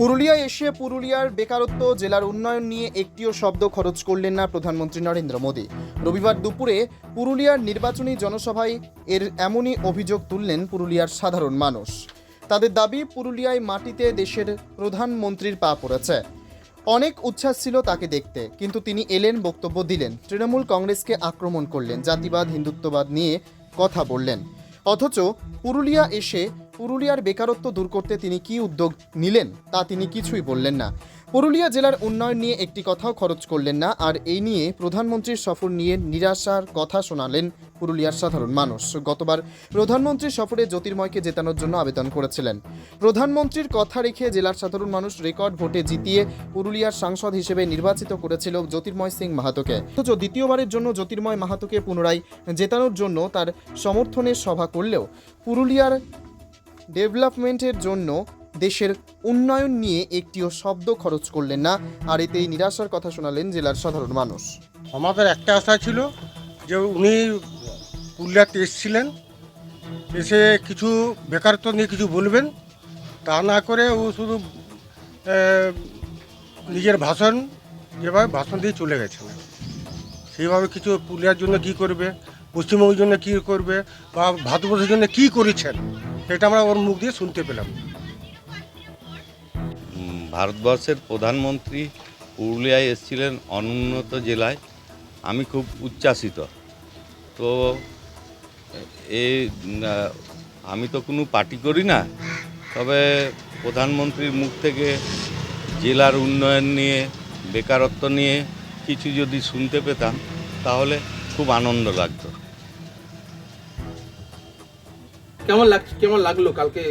পুরুলিয়ায় এসে পুরুলিয়ার বেকারত্ব, জেলার উন্নয়ন নিয়ে একটিও শব্দ খরচ করলেন না প্রধানমন্ত্রী নরেন্দ্র মোদী। রবিবার দুপুরে পুরুলিয়ার নির্বাচনী জনসভায় এর এমনই অভিযোগ তুললেন পুরুলিয়ার সাধারণ মানুষ। তাদের দাবি, পুরুলিয়ায় মাটিতে দেশের প্রধানমন্ত্রীর পা পড়েছে। অনেক উচ্ছ্বাস ছিল তাকে দেখতে, কিন্তু তিনি এলেন বক্তব্য দিলেন। তৃণমূল কংগ্রেসকে আক্রমণ করলেন, জাতিবাদ, হিন্দুত্ববাদ নিয়ে কথা বললেন। অথচ পুরুলিয়া এসে পুরুলিয়ার বেকারত্ব দূর করতে তিনি কি উদ্যোগ নিলেন, তা তিনি কিছুই বললেন না। পুরুলিয়া জেলার উন্নয়ন নিয়ে একটি কথাও খরচ করলেন না, আর এই নিয়ে প্রধানমন্ত্রীর সফর নিয়ে নিরাশার কথা শোনালেন পুরুলিয়ার সাধারণ মানুষ। গতবার প্রধানমন্ত্রীর সফরে জ্যোতির্ময়কে জেতানোর জন্য আবেদন করেছিলেন। প্রধানমন্ত্রীর কথা রেখে জেলার সাধারণ মানুষ রেকর্ড ভোটে জিতিয়ে পুরুলিয়ার সাংসদ হিসেবে নির্বাচিত করেছিল জ্যোতির্ময় সিং মাহাতোকে। অথচ দ্বিতীয়বারের জন্য জ্যোতির্ময় মাহাতোকে পুনরায় জেতানোর জন্য তার সমর্থনের সভা করলেও পুরুলিয়ার ডেভেলপমেন্টের জন্য দেশের উন্নয়ন নিয়ে একটিও শব্দ খরচ করলেন না, আর এতেই নিরাশার কথা শোনালেন জেলার সাধারণ মানুষ। আমাদের একটা আশা ছিল যে উনি পুরুলিয়াতে এসেছিলেন, এসে কিছু বেকারত্ব নিয়ে কিছু বলবেন, তা না করে ও শুধু নিজের ভাষণ, যেভাবে ভাষণ দিয়ে চলে গেছেন। সেইভাবে কিছু পুরুলিয়ার জন্য কি করবে, পশ্চিমবঙ্গের জন্য কি করবে, বা ভারতবর্ষের জন্য কি করেছেন সেটা আমরা ওর মুখ দিয়ে শুনতে পেলাম। ভারতবর্ষের প্রধানমন্ত্রী পুরুলিয়ায় এসেছিলেন অনুন্নত জেলায়। আমি খুব উচ্ছ্বাসিত। তো এই আমি তো কোনো পার্টি করি না। তবে প্রধানমন্ত্রীর মুখ থেকে জেলার উন্নয়ন নিয়ে, বেকারত্ব নিয়ে কিছু যদি শুনতে পেতাম, তাহলে খুব আনন্দ লাগতো। কেমন লাগ কেমন লাগল কালকে?